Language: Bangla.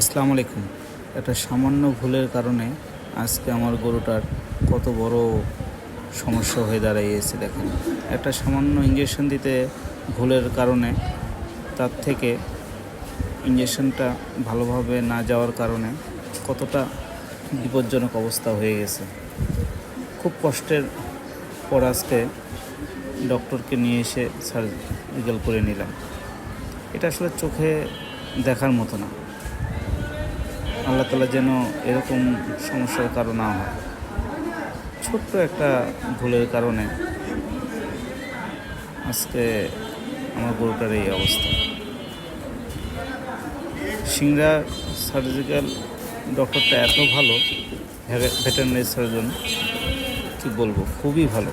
আসসালামু আলাইকুম। একটা সামান্য ভুলের কারণে আজকে আমার গরুটার কত বড় সমস্যা হয়ে দাঁড়িয়েছে দেখেন। একটা সামান্য ইঞ্জেকশন দিতে ভুলের কারণে তার থেকে ইঞ্জেকশনটা ভালোভাবে না যাওয়ার কারণে কতটা বিপজ্জনক অবস্থা হয়ে গেছে। খুব কষ্টের পর আজকে ডক্টরকে নিয়ে এসে সার্জিক্যাল করে নিলাম। এটা আসলে চোখে দেখার মতো না। আল্লাহ তালা যেন এরকম সমস্যার কারণ না হয়। ছোট্ট একটা ভুলের কারণে আজকে আমার গরুটার এই অবস্থা। সিংড়া সার্জিক্যাল ডক্টরটা এত ভালো ভেটেরিনারি সার্জন, কি বলব, খুবই ভালো।